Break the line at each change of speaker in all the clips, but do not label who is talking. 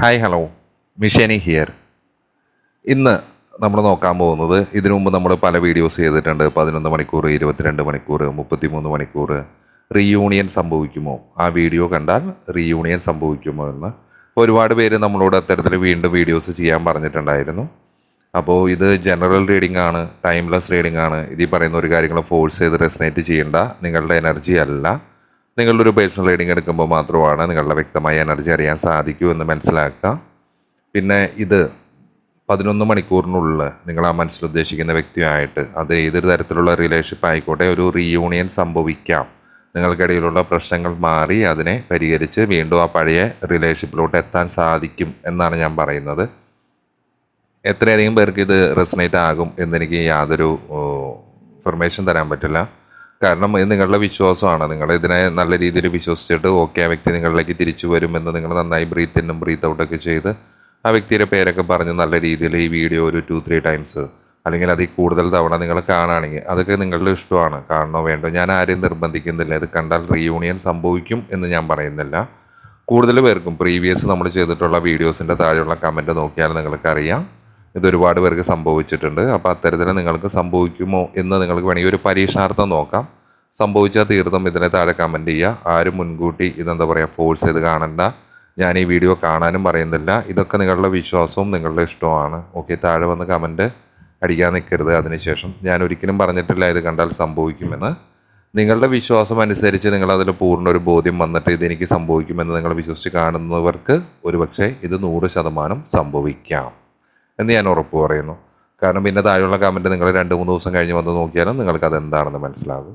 Hi hello മിഷേനി here ഇന്ന് നമ്മൾ നോക്കാൻ പോകുന്നത് ഇതിനു മുമ്പ് നമ്മൾ പല വീഡിയോസ് ചെയ്തിട്ടുണ്ട്. പതിനൊന്ന് മണിക്കൂർ ഇരുപത്തിരണ്ട് മണിക്കൂർ മുപ്പത്തിമൂന്ന് മണിക്കൂർ റീയൂണിയൻ സംഭവിക്കുമോ? ആ വീഡിയോ കണ്ടാൽ റീയൂണിയൻ സംഭവിക്കുമോ എന്ന്. ഒരുപാട് പേര് നമ്മളോട് അത്തരത്തിൽ വീണ്ടും വീഡിയോസ് ചെയ്യാൻ പറഞ്ഞിട്ടുണ്ടായിരുന്നു. അപ്പോൾ ഇത് ജനറൽ റീഡിംഗ് ആണ് ടൈംലെസ് റീഡിംഗ് ആണ്. ഇതിൽ പറയുന്ന ഒരു കാര്യങ്ങൾ ഫോഴ്സ് ചെയ്ത് റെസിനേറ്റ് ചെയ്യേണ്ട. നിങ്ങളുടെ എനർജി അല്ല. നിങ്ങളുടെ ഒരു പേഴ്സണൽ റീഡിംഗ് എടുക്കുമ്പോൾ മാത്രമാണ് നിങ്ങളുടെ വ്യക്തമായ എനർജി അറിയാൻ സാധിക്കൂ എന്ന് മനസ്സിലാക്കുക. പിന്നെ ഇത് പതിനൊന്ന് മണിക്കൂറിനുള്ളിൽ നിങ്ങൾ ആ മനസ്സിൽ ഉദ്ദേശിക്കുന്ന വ്യക്തിയായിട്ട് അത് ഏതൊരു തരത്തിലുള്ള റിലേഷൻഷിപ്പ് ആയിക്കോട്ടെ ഒരു റീയൂണിയൻ സംഭവിക്കാം. നിങ്ങൾക്കിടയിലുള്ള പ്രശ്നങ്ങൾ മാറി അതിനെ പരിഹരിച്ച് വീണ്ടും ആ പഴയ റിലേഷൻഷിപ്പിലോട്ട് എത്താൻ സാധിക്കും എന്നാണ് ഞാൻ പറയുന്നത്. എത്രയധികം പേർക്ക് ഇത് റെസനേറ്റ് ആകും എന്നെനിക്ക് യാതൊരു ഇൻഫർമേഷൻ തരാൻ പറ്റില്ല. കാരണം ഇത് നിങ്ങളുടെ വിശ്വാസമാണ്. നിങ്ങൾ ഇതിനെ നല്ല രീതിയിൽ വിശ്വസിച്ചിട്ട് ഓക്കെ ആ വ്യക്തി നിങ്ങളിലേക്ക് തിരിച്ചു വരുമെന്ന് നിങ്ങൾ നന്നായി ബ്രീത്ത് ഇന്നും ബ്രീത്ത് ഔട്ടൊക്കെ ചെയ്ത് ആ വ്യക്തിയുടെ പേരൊക്കെ പറഞ്ഞ് നല്ല രീതിയിൽ ഈ വീഡിയോ ഒരു ടു ത്രീ ടൈംസ് അല്ലെങ്കിൽ അതിൽ കൂടുതൽ തവണ നിങ്ങൾ കാണുകയാണെങ്കിൽ അതൊക്കെ നിങ്ങളുടെ ഇഷ്ടമാണ്. കാണണോ വേണ്ടോ ഞാൻ ആരെയും നിർബന്ധിക്കുന്നില്ല. ഇത് കണ്ടാൽ റീയൂണിയൻ സംഭവിക്കും എന്ന് ഞാൻ പറയുന്നില്ല. കൂടുതൽ പേർക്കും പ്രീവിയസ് നമ്മൾ ചെയ്തിട്ടുള്ള വീഡിയോസിന്റെ താഴെയുള്ള കമന്റ് നോക്കിയാൽ നിങ്ങൾക്കറിയാം ഇത് ഒരുപാട് പേർക്ക് സംഭവിച്ചിട്ടുണ്ട്. അപ്പോൾ അത്തരത്തിൽ നിങ്ങൾക്ക് സംഭവിക്കുമോ എന്ന് നിങ്ങൾക്ക് വേണമെങ്കിൽ ഒരു പരീക്ഷാർത്ഥം നോക്കാം. സംഭവിച്ചാൽ തീർത്തും ഇതിനെ താഴെ കമന്റ് ചെയ്യുക. ആരും മുൻകൂട്ടി ഇതെന്താ പറയുക ഫോഴ്സ് ചെയ്ത് കാണണ്ട. ഞാൻ ഈ വീഡിയോ കാണാനും പറയുന്നില്ല. ഇതൊക്കെ നിങ്ങളുടെ വിശ്വാസവും നിങ്ങളുടെ ഇഷ്ടവുമാണ്. ഓക്കെ താഴെ വന്ന് കമന്റ് അടിക്കാൻ നിൽക്കരുത് അതിനുശേഷം ഞാൻ ഒരിക്കലും പറഞ്ഞിട്ടില്ല ഇത് കണ്ടാൽ സംഭവിക്കുമെന്ന്. നിങ്ങളുടെ വിശ്വാസം അനുസരിച്ച് നിങ്ങളതിൽ പൂർണ ഒരു ബോധ്യം വന്നിട്ട് ഇതെനിക്ക് സംഭവിക്കുമെന്ന് നിങ്ങൾ വിശ്വസിച്ച് കാണുന്നവർക്ക് ഒരുപക്ഷെ ഇത് നൂറ് ശതമാനം സംഭവിക്കാം എന്ന് ഞാൻ ഉറപ്പ് പറയുന്നു. കാരണം പിന്നെ താഴെയുള്ള കമന്റ് നിങ്ങൾ രണ്ട് മൂന്ന് ദിവസം കഴിഞ്ഞ് വന്ന് നോക്കിയാലും നിങ്ങൾക്ക് അത് എന്താണെന്ന് മനസ്സിലാകും.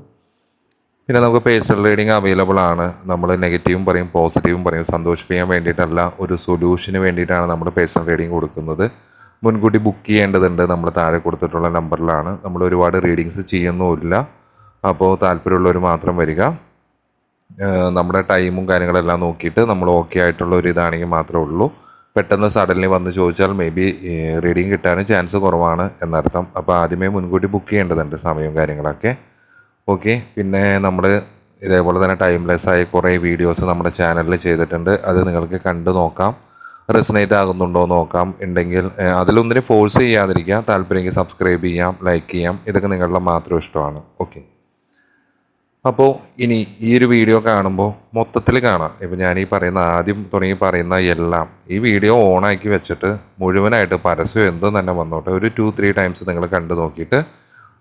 പിന്നെ നമുക്ക് പേഴ്സണൽ റീഡിങ് അവൈലബിൾ ആണ്. നമ്മൾ നെഗറ്റീവും പറയും പോസിറ്റീവും പറയും. സന്തോഷിപ്പിക്കാൻ വേണ്ടിയിട്ടല്ല ഒരു സൊല്യൂഷന് വേണ്ടിയിട്ടാണ് നമ്മൾ പേഴ്സണൽ റീഡിങ് കൊടുക്കുന്നത്. മുൻകൂട്ടി ബുക്ക് ചെയ്യേണ്ടതുണ്ട്. നമ്മൾ താഴെ കൊടുത്തിട്ടുള്ള നമ്പറിലാണ്. നമ്മൾ ഒരുപാട് റീഡിങ്സ് ചെയ്യുന്നുമില്ല. അപ്പോൾ താല്പര്യമുള്ളവർ മാത്രം വരിക. നമ്മുടെ ടൈമും കാര്യങ്ങളെല്ലാം നോക്കിയിട്ട് നമ്മൾ ഓക്കെ ആയിട്ടുള്ള ഒരു ഇതാണെങ്കിൽ മാത്രമേ ഉള്ളൂ. പെട്ടെന്ന് സഡൻലി വന്ന് ചോദിച്ചാൽ മേ ബി റീഡിങ് കിട്ടാനും ചാൻസ് കുറവാണ് എന്നർത്ഥം. അപ്പോൾ ആദ്യമേ മുൻകൂട്ടി ബുക്ക് ചെയ്യേണ്ടതുണ്ട് സമയവും കാര്യങ്ങളൊക്കെ. ഓക്കെ പിന്നെ നമ്മൾ ഇതേപോലെ തന്നെ ടൈംലെസ് ആയ കുറേ വീഡിയോസ് നമ്മുടെ ചാനലിൽ ചെയ്തിട്ടുണ്ട്. അത് നിങ്ങൾക്ക് കണ്ടു നോക്കാം. റെസനേറ്റ് ആകുന്നുണ്ടോ നോക്കാം. ഉണ്ടെങ്കിൽ അതിലൊന്നിനെ ഫോഴ്സ് ചെയ്യാതിരിക്കുക. താല്പര്യമെങ്കിൽ സബ്സ്ക്രൈബ് ചെയ്യാം ലൈക്ക് ചെയ്യാം. ഇതൊക്കെ നിങ്ങളുടെ മാത്രം ഇഷ്ടമാണ്. ഓക്കെ. അപ്പോൾ ഇനി ഈ ഒരു വീഡിയോ കാണുമ്പോൾ മൊത്തത്തിൽ കാണാം. ഇപ്പം ഞാൻ ഈ പറയുന്ന ആദ്യം തുടങ്ങി പറയുന്ന എല്ലാം ഈ വീഡിയോ ഓണാക്കി വെച്ചിട്ട് മുഴുവനായിട്ട് പരസ്യം എന്തും തന്നെ വന്നോട്ടെ. ഒരു ടു ത്രീ ടൈംസ് നിങ്ങൾ കണ്ടു നോക്കിയിട്ട്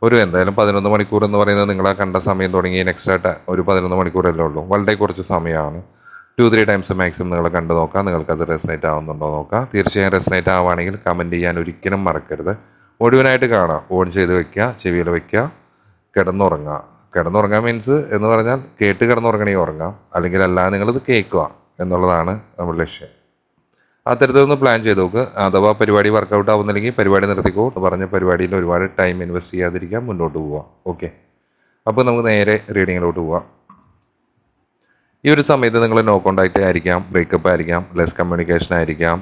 ഒരു എന്തായാലും പതിനൊന്ന് മണിക്കൂർ എന്ന് പറയുന്നത് നിങ്ങളെ കണ്ട സമയം തുടങ്ങി നെക്സ്റ്റ് ഒരു പതിനൊന്ന് മണിക്കൂറല്ലേ ഉള്ളൂ. വളരെ കുറച്ച് സമയമാണ്. ടു ത്രീ ടൈംസ് മാക്സിമം നിങ്ങൾ കണ്ടു നോക്കാം. നിങ്ങൾക്ക് അത് റെസനേറ്റ് ആവുന്നുണ്ടോ നോക്കാം. തീർച്ചയായും റെസനേറ്റ് ആവുകയാണെങ്കിൽ കമന്റ് ചെയ്യാൻ ഒരിക്കലും മറക്കരുത്. മുഴുവനായിട്ട് കാണാം. ഓൺ ചെയ്ത് വെക്കുക ചെവിയിൽ വെക്കുക കിടന്നുറങ്ങുക. കിടന്നുറങ്ങാൻ മീൻസ് എന്ന് പറഞ്ഞാൽ കേട്ട് കിടന്നുറങ്ങണമെങ്കിൽ ഉറങ്ങാം. അല്ലെങ്കിൽ അല്ലാതെ നിങ്ങളിത് കേൾക്കുക എന്നുള്ളതാണ് നമ്മുടെ ലക്ഷ്യം. അത്തരത്തിലൊന്ന് പ്ലാൻ ചെയ്ത് നോക്ക്. അഥവാ പരിപാടി വർക്കൗട്ട് ആവുന്നില്ലെങ്കിൽ പരിപാടി നിർത്തിക്കോ. എന്ന് പറഞ്ഞ പരിപാടിയിൽ ഒരുപാട് ടൈം ഇൻവെസ്റ്റ് ചെയ്യാതിരിക്കാൻ മുന്നോട്ട് പോവാം. ഓക്കെ അപ്പോൾ നമുക്ക് നേരെ റീഡിങ്ങിലോട്ട് പോവാം. ഈ ഒരു സമയത്ത് നിങ്ങൾ നോ കോണ്ടാക്റ്റ് ആയിരിക്കാം ബ്രേക്കപ്പ് ആയിരിക്കാം ലെസ് കമ്മ്യൂണിക്കേഷൻ ആയിരിക്കാം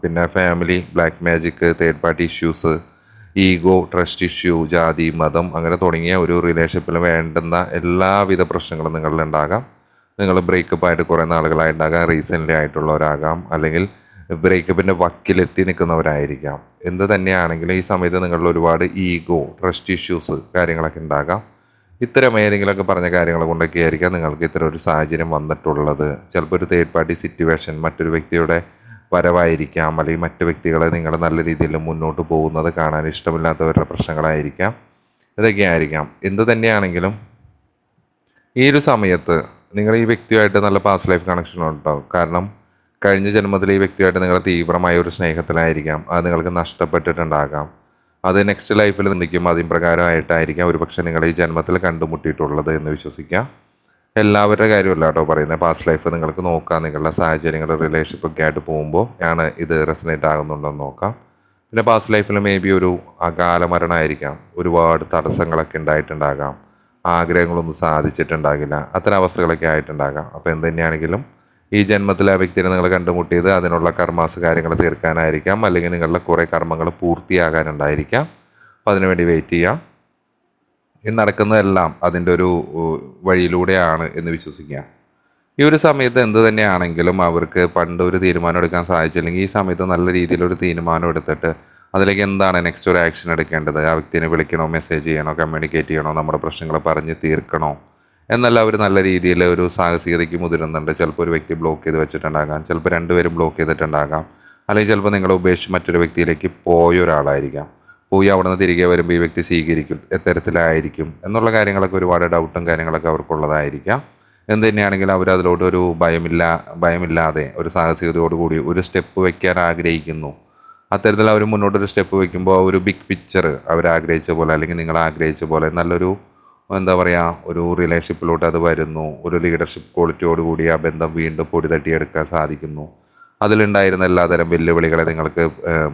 പിന്നെ family black magic third party issues ego trust issue ജാതി മതം അങ്ങനെ തുടങ്ങിയ ഒരു റിലേഷൻഷിപ്പിൽ വേണ്ടുന്ന എല്ലാവിധ പ്രശ്നങ്ങളും നിങ്ങളിൽ ഉണ്ടാകാം. നിങ്ങൾ ബ്രേക്കപ്പ് ആയിട്ട് കുറേ നാളുകളായിട്ടുണ്ടാകാം റീസെന്റ്ലി ആയിട്ടുള്ളവരാകാം. അല്ലെങ്കിൽ ബ്രേക്കപ്പിന്റെ വക്കിലെത്തി നിൽക്കുന്നവരായിരിക്കാം. എന്ത് തന്നെയാണെങ്കിലും ഈ സമയത്ത് നിങ്ങളിൽ ഒരുപാട് ഈഗോ ട്രസ്റ്റ് ഇഷ്യൂസ് കാര്യങ്ങളൊക്കെ ഉണ്ടാകാം. ഇത്തരം ഏതെങ്കിലുമൊക്കെ പറഞ്ഞ കാര്യങ്ങൾ കൊണ്ടൊക്കെ ആയിരിക്കാം നിങ്ങൾക്ക് ഇത്തരം ഒരു സാഹചര്യം വന്നിട്ടുള്ളത്. ചിലപ്പോൾ ഒരു തേർഡ് പാർട്ടി സിറ്റുവേഷൻ മറ്റൊരു വ്യക്തിയുടെ വരവായിരിക്കാം അല്ലെങ്കിൽ മറ്റു വ്യക്തികളെ നിങ്ങൾ നല്ല രീതിയിൽ മുന്നോട്ട് പോകുന്നത് കാണാൻ ഇഷ്ടമില്ലാത്തവരുടെ പ്രശ്നങ്ങളായിരിക്കാം. ഇതൊക്കെ ആയിരിക്കാം എന്ത് തന്നെയാണെങ്കിലും ഈ ഒരു സമയത്ത് നിങ്ങൾ ഈ വ്യക്തിയുമായിട്ട് നല്ല പാസ് ലൈഫ് കണക്ഷൻ ഉണ്ടാവും കാരണം കഴിഞ്ഞ ജന്മത്തിൽ ഈ വ്യക്തിയായിട്ട് നിങ്ങൾ തീവ്രമായ ഒരു സ്നേഹത്തിലായിരിക്കാം. അത് നിങ്ങൾക്ക് നഷ്ടപ്പെട്ടിട്ടുണ്ടാകാം. അത് നെക്സ്റ്റ് ലൈഫിൽ നിൽക്കും. അതിൻ പ്രകാരമായിട്ടായിരിക്കാം ഒരുപക്ഷെ നിങ്ങൾ ഈ ജന്മത്തിൽ കണ്ടുമുട്ടിയിട്ടുള്ളത് എന്ന് വിശ്വസിക്കാം. എല്ലാവരുടെ കാര്യമല്ല കേട്ടോ പറയുന്നത്. പാസ്റ്റ് ലൈഫ് നിങ്ങൾക്ക് നോക്കാം. നിങ്ങളുടെ സാഹചര്യങ്ങൾ റിലേഷൻഷിപ്പ് ഒക്കെ ആയിട്ട് പോകുമ്പോൾ ആണ് ഇത് റെസനേറ്റ് ആകുന്നുണ്ടെന്ന് നോക്കാം. പിന്നെ പാസ്റ്റ് ലൈഫിൽ മേ ബി ഒരു അകാല മരണമായിരിക്കാം. ഒരുപാട് തടസ്സങ്ങളൊക്കെ ഉണ്ടായിട്ടുണ്ടാകാം. ആഗ്രഹങ്ങളൊന്നും സാധിച്ചിട്ടുണ്ടാകില്ല. അത്തരം അവസ്ഥകളൊക്കെ ആയിട്ടുണ്ടാകാം. അപ്പോൾ എന്ത് തന്നെയാണെങ്കിലും ഈ ജന്മത്തിൽ ആ വ്യക്തിനെ നിങ്ങൾ കണ്ടുമുട്ടിയത് അതിനുള്ള കർമാസ് കാര്യങ്ങൾ തീർക്കാനായിരിക്കാം. അല്ലെങ്കിൽ നിങ്ങളുടെ കുറേ കർമ്മങ്ങൾ പൂർത്തിയാകാനുണ്ടായിരിക്കാം. അപ്പോൾ അതിനുവേണ്ടി വെയിറ്റ് ചെയ്യാം. ഈ നടക്കുന്നതെല്ലാം അതിന്റെ ഒരു വഴിയിലൂടെയാണ് എന്ന് വിശ്വസിക്കുക ഈ ഒരു സമയത്ത് എന്ത് തന്നെയാണെങ്കിലും അവർക്ക് പണ്ട് ഒരു തീരുമാനം എടുക്കാൻ സാധിച്ചില്ലെങ്കിൽ ഈ സമയത്ത് നല്ല രീതിയിലൊരു തീരുമാനം എടുത്തിട്ട് അതിലേക്ക് എന്താണ് നെക്സ്റ്റ് ഒരു ആക്ഷൻ എടുക്കേണ്ടത്? ആ വ്യക്തിനെ വിളിക്കണോ മെസ്സേജ് ചെയ്യണോ കമ്മ്യൂണിക്കേറ്റ് ചെയ്യണോ നമ്മുടെ പ്രശ്നങ്ങൾ പറഞ്ഞ് തീർക്കണോ? എന്നല്ല അവർ നല്ല രീതിയിൽ ഒരു സാഹസികതയ്ക്ക് മുതിരുന്നുണ്ട്. ചിലപ്പോൾ ഒരു വ്യക്തി ബ്ലോക്ക് ചെയ്ത് വെച്ചിട്ടുണ്ടാകാം. ചിലപ്പോൾ രണ്ടുപേരും ബ്ലോക്ക് ചെയ്തിട്ടുണ്ടാകാം. അല്ലെങ്കിൽ ചിലപ്പോൾ നിങ്ങളെ ഉപേക്ഷിച്ച് മറ്റൊരു വ്യക്തിയിലേക്ക് പോയ ഒരാളായിരിക്കാം. പോയി അവിടെ നിന്ന് തിരികെ വരുമ്പോൾ ഈ വ്യക്തി സ്വീകരിക്കും എത്തരത്തിലായിരിക്കും എന്നുള്ള കാര്യങ്ങളൊക്കെ ഒരുപാട് ഡൗട്ടും കാര്യങ്ങളൊക്കെ അവർക്കുള്ളതായിരിക്കാം. എന്ത് തന്നെയാണെങ്കിലും അവർ അതിലോട്ട് ഒരു ഭയമില്ല ഭയമില്ലാതെ ഒരു സാഹസികതയോടുകൂടി ഒരു സ്റ്റെപ്പ് വയ്ക്കാൻ ആഗ്രഹിക്കുന്നു. അത്തരത്തിൽ അവർ മുന്നോട്ടൊരു സ്റ്റെപ്പ് വയ്ക്കുമ്പോൾ ഒരു ബിഗ് പിക്ചർ അവർ ആഗ്രഹിച്ച പോലെ അല്ലെങ്കിൽ നിങ്ങൾ ആഗ്രഹിച്ച പോലെ നല്ലൊരു എന്താ പറയുക ഒരു റിലേഷൻഷിപ്പിലോട്ട് അത് വരുന്നു. ഒരു ലീഡർഷിപ്പ് ക്വാളിറ്റിയോട് കൂടി ആ ബന്ധം വീണ്ടും പൊടി തട്ടിയെടുക്കാൻ സാധിക്കുന്നു. അതിലുണ്ടായിരുന്ന എല്ലാതരം വെല്ലുവിളികളെ നിങ്ങൾക്ക്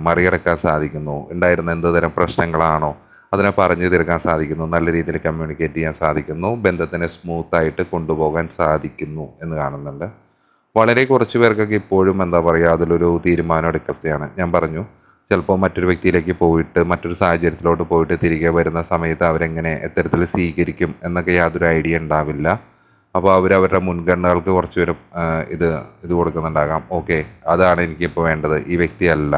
മറികടക്കാൻ സാധിക്കുന്നു. ഉണ്ടായിരുന്ന എന്ത് തരം പ്രശ്നങ്ങളാണോ അതിനെ പറഞ്ഞു തീർക്കാൻ സാധിക്കുന്നു. നല്ല രീതിയിൽ കമ്മ്യൂണിക്കേറ്റ് ചെയ്യാൻ സാധിക്കുന്നു. ബന്ധത്തിനെ സ്മൂത്തായിട്ട് കൊണ്ടുപോകാൻ സാധിക്കുന്നു എന്ന് കാണുന്നുണ്ട്. വളരെ കുറച്ച് പേർക്കൊക്കെ ഇപ്പോഴും എന്താ പറയുക അതിലൊരു തീരുമാനം എടുക്കുകയാണ് ഞാൻ പറഞ്ഞു ചിലപ്പോൾ മറ്റൊരു വ്യക്തിയിലേക്ക് പോയിട്ട് മറ്റൊരു സാഹചര്യത്തിലോട്ട് പോയിട്ട് തിരികെ വരുന്ന സമയത്ത് അവരെങ്ങനെ എത്തരത്തിൽ സ്വീകരിക്കും എന്നൊക്കെ യാതൊരു ഐഡിയ ഉണ്ടാവില്ല. അപ്പോൾ അവർ അവരുടെ മുൻഗണനകൾക്ക് കുറച്ച് പേരും ഇത് ഇത് കൊടുക്കുന്നുണ്ടാകാം. ഓക്കെ അതാണ് എനിക്കിപ്പോൾ വേണ്ടത്. ഈ വ്യക്തിയല്ല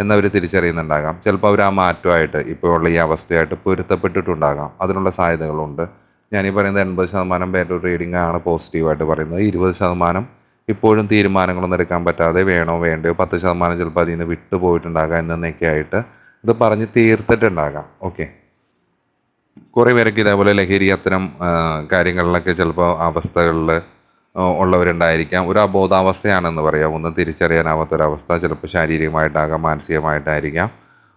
എന്നവർ തിരിച്ചറിയുന്നുണ്ടാകാം. ചിലപ്പോൾ അവർ ആ മാറ്റമായിട്ട് ഇപ്പോൾ ഉള്ള ഈ അവസ്ഥയായിട്ട് പൊരുത്തപ്പെട്ടിട്ടുണ്ടാകാം. അതിനുള്ള സാധ്യതകളുണ്ട്. ഞാനീ പറയുന്നത് എൺപത് ശതമാനം പേരുടെ റീഡിംഗ് ആണ് പോസിറ്റീവായിട്ട് പറയുന്നത്. ഇരുപത് ശതമാനം ഇപ്പോഴും തീരുമാനങ്ങളൊന്നും എടുക്കാൻ പറ്റാതെ വേണോ വേണ്ടയോ പത്ത് ശതമാനം ചിലപ്പോൾ അതിൽ നിന്ന് വിട്ടുപോയിട്ടുണ്ടാകാം എന്നൊക്കെ ആയിട്ട് ഇത് പറഞ്ഞ് തീർത്തിട്ടുണ്ടാകാം. ഓക്കെ കുറേ പേരൊക്കെ ഇതേപോലെ ലഹരി അത്തരം കാര്യങ്ങളിലൊക്കെ ചിലപ്പോൾ അവസ്ഥകളിൽ ഉള്ളവരുണ്ടായിരിക്കാം. ഒരു അബോധാവസ്ഥയാണെന്ന് പറയാം. ഒന്നും തിരിച്ചറിയാനാവാത്തൊരവസ്ഥ ചിലപ്പോൾ ശാരീരികമായിട്ടാകാം മാനസികമായിട്ടായിരിക്കാം.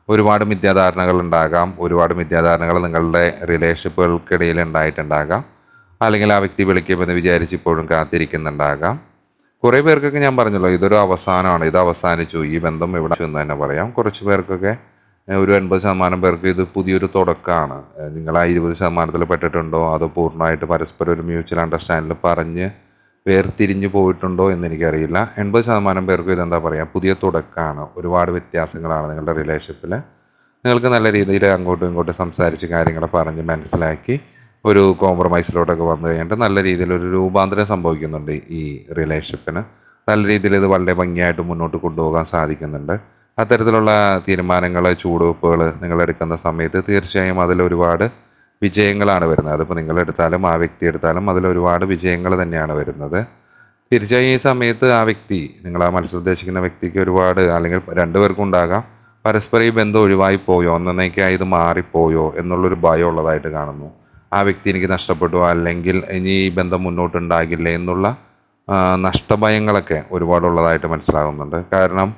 ഒരുപാട് മിഥ്യാധാരണകൾ ഉണ്ടാകാം. ഒരുപാട് മിഥ്യാധാരണകൾ നിങ്ങളുടെ റിലേഷൻഷിപ്പുകൾക്കിടയിൽ ഉണ്ടായിട്ടുണ്ടാകാം. അല്ലെങ്കിൽ ആ വ്യക്തി വിളിക്കുമെന്ന് വിചാരിച്ച് ഇപ്പോഴും കാത്തിരിക്കുന്നുണ്ടാകാം. കുറേ പേർക്കൊക്കെ ഞാൻ പറഞ്ഞല്ലോ ഇതൊരു അവസാനമാണ്. ഇത് അവസാനിച്ചു. ഈ ബന്ധം ഇവിടെ എന്ന് തന്നെ പറയാം. കുറച്ച് പേർക്കൊക്കെ ഒരു എൺപത് ശതമാനം പേർക്ക് ഇത് പുതിയൊരു തുടക്കമാണ് നിങ്ങൾ ആ ഇരുപത് ശതമാനത്തിൽ പെട്ടിട്ടുണ്ടോ? അതോ പൂർണമായിട്ട് പരസ്പരം ഒരു മ്യൂച്വൽ അണ്ടർസ്റ്റാൻഡിൽ പറഞ്ഞ് വേർതിരിഞ്ഞു പോയിട്ടുണ്ടോ എന്ന് എനിക്കറിയില്ല എൺപത് ശതമാനം പേർക്കും ഇതെന്താ പറയുക പുതിയ തുടക്കമാണ് ഒരുപാട് വ്യത്യാസങ്ങളാണ് നിങ്ങളുടെ റിലേഷൻഷിപ്പിൽ നിങ്ങൾക്ക് നല്ല രീതിയിൽ അങ്ങോട്ടും ഇങ്ങോട്ടും സംസാരിച്ച് കാര്യങ്ങൾ പറഞ്ഞ് മനസ്സിലാക്കി ഒരു കോംപ്രമൈസിലോട്ടൊക്കെ വന്നു കഴിഞ്ഞിട്ട് നല്ല രീതിയിൽ ഒരു രൂപാന്തരം സംഭവിക്കുന്നുണ്ട് ഈ റിലേഷൻഷിപ്പിന് നല്ല രീതിയിൽ ഇത് വളരെ ഭംഗിയായിട്ട് മുന്നോട്ട് കൊണ്ടുപോകാൻ സാധിക്കുന്നുണ്ട്. അത്തരത്തിലുള്ള തീരുമാനങ്ങൾ ചൂടുവെപ്പുകൾ നിങ്ങൾ എടുക്കുന്ന സമയത്ത് തീർച്ചയായും അതിൽ ഒരുപാട് വിജയങ്ങളാണ് വരുന്നത്. അതിപ്പോൾ നിങ്ങൾ എടുത്താലും ആ വ്യക്തി എടുത്താലും അതിൽ ഒരുപാട് വിജയങ്ങൾ തന്നെയാണ് വരുന്നത്. തീർച്ചയായും ഈ സമയത്ത് ആ വ്യക്തി നിങ്ങൾ ആ മനസ്സിൽ ഉദ്ദേശിക്കുന്ന വ്യക്തിക്ക് ഒരുപാട് അല്ലെങ്കിൽ രണ്ടുപേർക്കും ഉണ്ടാകാം. പരസ്പരം ഈ ബന്ധം ഒഴിവായി പോയോ? ഒന്നേക്കായി ഇത് മാറിപ്പോയോ? എന്നുള്ളൊരു ഭയം ഉള്ളതായിട്ട് കാണുന്നു. ആ വ്യക്തി എനിക്ക് നഷ്ടപ്പെട്ടു അല്ലെങ്കിൽ ഇനി ഈ ബന്ധം മുന്നോട്ടുണ്ടാകില്ല എന്നുള്ള നഷ്ടഭയങ്ങളൊക്കെ ഒരുപാടുള്ളതായിട്ട് മനസ്സിലാകുന്നുണ്ട്. കാരണം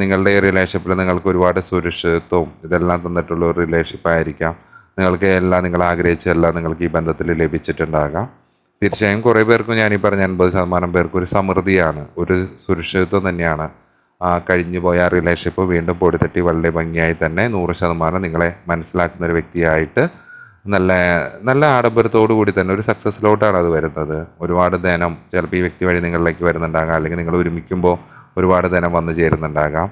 നിങ്ങളുടെ ഈ റിലേഷൻഷിപ്പിൽ നിങ്ങൾക്ക് ഒരുപാട് സുരക്ഷിതത്വവും ഇതെല്ലാം തന്നിട്ടുള്ള ഒരു റിലേഷൻഷിപ്പ് ആയിരിക്കാം. നിങ്ങൾക്ക് എല്ലാം നിങ്ങൾ ആഗ്രഹിച്ചെല്ലാം നിങ്ങൾക്ക് ഈ ബന്ധത്തിൽ ലഭിച്ചിട്ടുണ്ടാകാം. തീർച്ചയായും കുറേ പേർക്കും ഞാൻ ഈ പറഞ്ഞ അൻപത് ശതമാനം പേർക്കും ഒരു സമൃദ്ധിയാണ് ഒരു സുരക്ഷിതത്വം തന്നെയാണ്. കഴിഞ്ഞു പോയ റിലേഷൻഷിപ്പ് വീണ്ടും പൊടിത്തട്ടി വളരെ ഭംഗിയായി തന്നെ നൂറ് ശതമാനം നിങ്ങളെ മനസ്സിലാക്കുന്ന ഒരു വ്യക്തിയായിട്ട് നല്ല നല്ല ആഡംബരത്തോടു കൂടി തന്നെ ഒരു സക്സസ്സിലോട്ടാണ് അത് വരുന്നത്. ഒരുപാട് ധനം ചിലപ്പോൾ ഈ വ്യക്തി വഴി നിങ്ങളിലേക്ക് വരുന്നുണ്ടാകാം. അല്ലെങ്കിൽ നിങ്ങൾ ഒരുമിക്കുമ്പോൾ ഒരുപാട് ധനം വന്നു ചേരുന്നുണ്ടാകാം.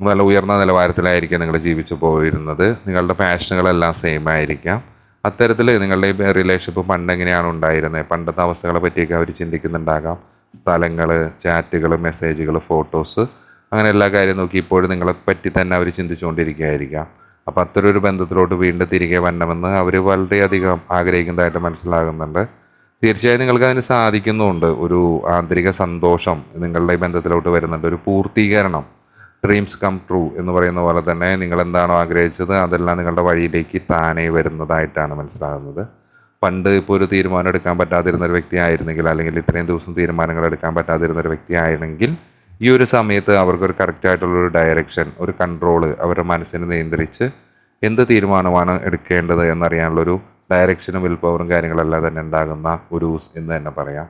നല്ല ഉയർന്ന നിലവാരത്തിലായിരിക്കും നിങ്ങൾ ജീവിച്ചു പോയിരുന്നത്. നിങ്ങളുടെ പാഷനുകളെല്ലാം സെയിം ആയിരിക്കാം. അത്തരത്തിൽ നിങ്ങളുടെ റിലേഷൻഷിപ്പ് പണ്ട് എങ്ങനെയാണ് ഉണ്ടായിരുന്നത്? പണ്ടത്തെ അവസ്ഥകളെ പറ്റിയൊക്കെ അവർ ചിന്തിക്കുന്നുണ്ടാകാം. സ്ഥലങ്ങൾ ചാറ്റുകൾ മെസ്സേജുകൾ ഫോട്ടോസ് അങ്ങനെ എല്ലാ കാര്യം നോക്കി ഇപ്പോഴും നിങ്ങളെ പറ്റി തന്നെ അവർ ചിന്തിച്ചുകൊണ്ടിരിക്കുകയായിരിക്കാം. അപ്പോൾ അത്തരൊരു ബന്ധത്തിലോട്ട് വീണ്ടും തിരികെ വരണമെന്ന് അവർ വളരെയധികം ആഗ്രഹിക്കുന്നതായിട്ട് മനസ്സിലാകുന്നുണ്ട്. തീർച്ചയായും നിങ്ങൾക്ക് അതിന് സാധിക്കുന്നുമുണ്ട്. ഒരു ആന്തരിക സന്തോഷം നിങ്ങളുടെ ഈ ബന്ധത്തിലോട്ട് വരുന്നുണ്ട്. ഒരു പൂർത്തീകരണം ഡ്രീംസ് കം ട്രൂ എന്ന് പറയുന്ന പോലെ തന്നെ നിങ്ങൾ എന്താണോ ആഗ്രഹിച്ചത് അതെല്ലാം നിങ്ങളുടെ വഴിയിലേക്ക് താനേ വരുന്നതായിട്ടാണ് മനസ്സിലാകുന്നത്. പണ്ട് ഇപ്പോൾ ഒരു തീരുമാനം എടുക്കാൻ പറ്റാതിരുന്ന ഒരു വ്യക്തിയായിരുന്നെങ്കിൽ അല്ലെങ്കിൽ ഇത്രയും ദിവസം തീരുമാനങ്ങൾ എടുക്കാൻ പറ്റാതിരുന്ന ഒരു വ്യക്തി ആയിരുന്നെങ്കിൽ ഈ ഒരു സമയത്ത് അവർക്കൊരു കറക്റ്റ് ആയിട്ടുള്ള ഒരു ഡയറക്ഷൻ ഒരു കൺട്രോൾ അവരുടെ മനസ്സിനെ നിയന്ത്രിച്ച് എന്ത് തീരുമാനമാണ് എടുക്കേണ്ടത് എന്നറിയാനുള്ളൊരു ഡയറക്ഷനും വിൽ പവറും കാര്യങ്ങളെല്ലാം തന്നെ ഉണ്ടാകുന്ന ഒരു എന്ന് തന്നെ പറയാം.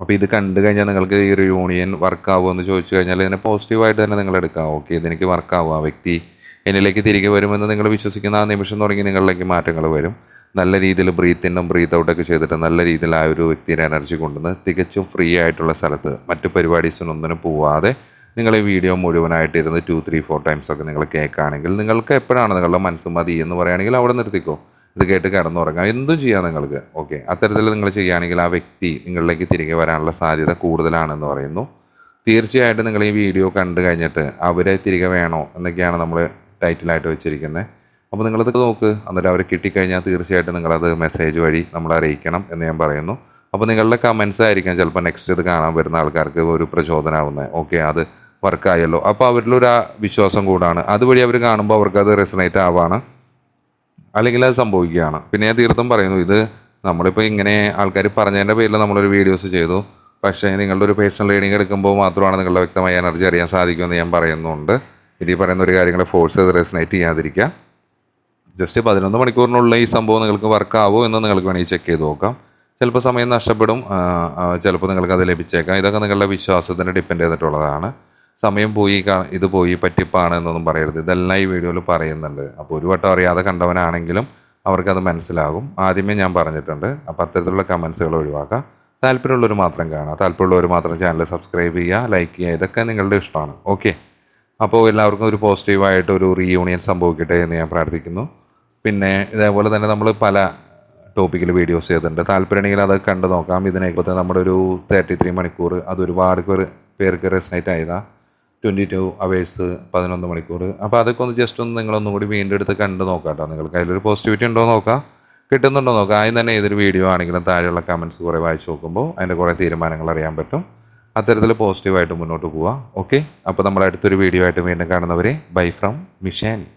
അപ്പോൾ ഇത് കണ്ടു കഴിഞ്ഞാൽ നിങ്ങൾക്ക് ഈ ഒരു യൂണിയൻ വർക്കാവുമോ എന്ന് ചോദിച്ചു കഴിഞ്ഞാൽ ഇതിനെ പോസിറ്റീവായിട്ട് തന്നെ നിങ്ങൾ എടുക്കാം. ഓക്കെ ഇതെനിക്ക് വർക്കാവും ആ വ്യക്തി എന്നിലേക്ക് തിരികെ വരുമെന്ന് നിങ്ങൾ വിശ്വസിക്കുന്ന ആ നിമിഷം തുടങ്ങി നിങ്ങളിലേക്ക് മാറ്റങ്ങൾ വരും. നല്ല രീതിയിൽ ബ്രീത്ത് ഇന്നും ബ്രീത്ത് ഔട്ടൊക്കെ ചെയ്തിട്ട് നല്ല രീതിയിൽ ആ ഒരു വ്യക്തിയുടെ എനർജി കൊണ്ടുവന്ന് തികച്ചും ഫ്രീ ആയിട്ടുള്ള സ്ഥലത്ത് മറ്റു പരിപാടീസിനൊന്നിനും പോവാതെ നിങ്ങൾ ഈ വീഡിയോ മുഴുവനായിട്ട് ഇരുന്ന് ടു ത്രീ ഫോർ ടൈംസ് ഒക്കെ നിങ്ങൾ കേൾക്കുകയാണെങ്കിൽ നിങ്ങൾക്ക് എപ്പോഴാണ് നിങ്ങളുടെ മനസ്സ് മതി എന്ന് പറയുകയാണെങ്കിൽ അവിടെ നിർത്തിക്കോ. ഇത് കേട്ട് കിടന്നുറങ്ങാം. എന്തും ചെയ്യാം നിങ്ങൾക്ക്. ഓക്കെ അത്തരത്തിൽ നിങ്ങൾ ചെയ്യുകയാണെങ്കിൽ ആ വ്യക്തി നിങ്ങളിലേക്ക് തിരികെ വരാനുള്ള സാധ്യത കൂടുതലാണെന്ന് പറയുന്നു. തീർച്ചയായിട്ടും നിങ്ങൾ ഈ വീഡിയോ കണ്ടു കഴിഞ്ഞിട്ട് അവരെ തിരികെ വേണോ എന്നൊക്കെയാണ് നമ്മൾ ടൈറ്റിലായിട്ട് വെച്ചിരിക്കുന്നത്. അപ്പോൾ നിങ്ങളത് നോക്ക്. അന്നേരം അവരെ കിട്ടിക്കഴിഞ്ഞാൽ തീർച്ചയായിട്ടും നിങ്ങളത് മെസ്സേജ് വഴി നമ്മളെ അറിയിക്കണം എന്ന് ഞാൻ പറയുന്നു. അപ്പോൾ നിങ്ങളുടെ കമൻസ് ആയിരിക്കാം ചിലപ്പോൾ നെക്സ്റ്റ് ഇത് കാണാൻ വരുന്ന ആൾക്കാർക്ക് ഒരു പ്രചോദനമാവുന്നത് ഓക്കെ അത് വർക്കായല്ലോ അപ്പോൾ അവരിലൊരു വിശ്വാസം കൂടാണ്. അതുവഴി അവർ കാണുമ്പോൾ അവർക്ക് അത് റെസനേറ്റ് ആവാണ്. അല്ലെങ്കിൽ അത് സംഭവിക്കുകയാണ്. പിന്നെ ഞാൻ തീർത്തും പറയുന്നു ഇത് നമ്മളിപ്പോൾ ഇങ്ങനെ ആൾക്കാർ പറഞ്ഞതിന്റെ പേരിൽ നമ്മളൊരു വീഡിയോസ് ചെയ്തു. പക്ഷേ നിങ്ങളുടെ ഒരു പേഴ്സണൽ റീഡിംഗ് എടുക്കുമ്പോൾ മാത്രമാണ് നിങ്ങളുടെ വ്യക്തമായ എനർജി അറിയാൻ സാധിക്കുമെന്ന് ഞാൻ പറയുന്നുണ്ട്. ഇനി പറയുന്ന ഒരു കാര്യങ്ങളെ ഫോഴ്സ് ചെയ്ത് റെസനേറ്റ് ചെയ്യാതിരിക്കുക. ജസ്റ്റ് പതിനൊന്ന് മണിക്കൂറിനുള്ള ഈ സംഭവം നിങ്ങൾക്ക് വർക്കാവോ എന്ന് നിങ്ങൾക്ക് വേണമെങ്കിൽ ചെക്ക് ചെയ്ത് നോക്കാം. ചിലപ്പോൾ സമയം നഷ്ടപ്പെടും. ചിലപ്പോൾ നിങ്ങൾക്ക് അത് ലഭിച്ചേക്കാം. ഇതൊക്കെ നിങ്ങളുടെ വിശ്വാസത്തിന് ഡിപ്പെൻഡ് ചെയ്തിട്ടുള്ളതാണ്. സമയം പോയി ഇത് പോയി പറ്റിപ്പാണ് എന്നൊന്നും പറയരുത്. ഇതെല്ലാം ഈ വീഡിയോയിൽ പറയുന്നുണ്ട്. അപ്പോൾ ഒരു വട്ടം അറിയാതെ കണ്ടവനാണെങ്കിലും അവർക്കത് മനസ്സിലാകും. ആദ്യമേ ഞാൻ പറഞ്ഞിട്ടുണ്ട്. അപ്പോൾ അത്തരത്തിലുള്ള കമൻസുകൾ ഒഴിവാക്കാം. താല്പര്യമുള്ളവർ മാത്രം കാണുക. താല്പര്യമുള്ളവർ മാത്രം ചാനൽ സബ്സ്ക്രൈബ് ചെയ്യുക ലൈക്ക് ചെയ്യുക. ഇതൊക്കെ നിങ്ങളുടെ ഇഷ്ടമാണ്. ഓക്കെ അപ്പോൾ എല്ലാവർക്കും ഒരു പോസിറ്റീവായിട്ട് ഒരു റീയൂണിയൻ സംഭവിക്കട്ടെ എന്ന് ഞാൻ പ്രാർത്ഥിക്കുന്നു. പിന്നെ ഇതേപോലെ തന്നെ നമ്മൾ പല ടോപ്പിക്കിൽ വീഡിയോസ് ചെയ്തിട്ടുണ്ട്. താല്പര്യമുണ്ടെങ്കിൽ അത് കണ്ടു നോക്കാം. ഇതിനെക്കുറിച്ച് നമ്മുടെ ഒരു തേർട്ടി ത്രീ മണിക്കൂർ അത് ഒരുപാട് പേർക്ക് റെസ്നേറ്റ് ആയതാ. ട്വന്റി ടു അവേഴ്സ് പതിനൊന്ന് മണിക്കൂർ. അപ്പോൾ അതൊക്കെ ഒന്ന് ജസ്റ്റ് ഒന്ന് നിങ്ങളൊന്നും കൂടി വീണ്ടും എടുത്ത് കണ്ടു നോക്കാം കേട്ടോ നിങ്ങൾക്ക് അതിലൊരു പോസിറ്റിവിറ്റി ഉണ്ടോ നോക്കാം. കിട്ടുന്നുണ്ടോ നോക്കാം. ആദ്യം തന്നെ ഏതൊരു വീഡിയോ ആണെങ്കിലും താഴെയുള്ള കമന്റ്സ് കുറേ വായിച്ച് നോക്കുമ്പോൾ അതിന്റെ കുറേ തീരുമാനങ്ങൾ അറിയാൻ പറ്റും. അത്തരത്തിൽ പോസിറ്റീവായിട്ട് മുന്നോട്ട് പോവാം. ഓക്കെ അപ്പോൾ നമ്മൾ അടുത്തൊരു വീഡിയോ ആയിട്ട് വീണ്ടും കാണുന്നവരെ ബൈ ഫ്രം മിഷാനി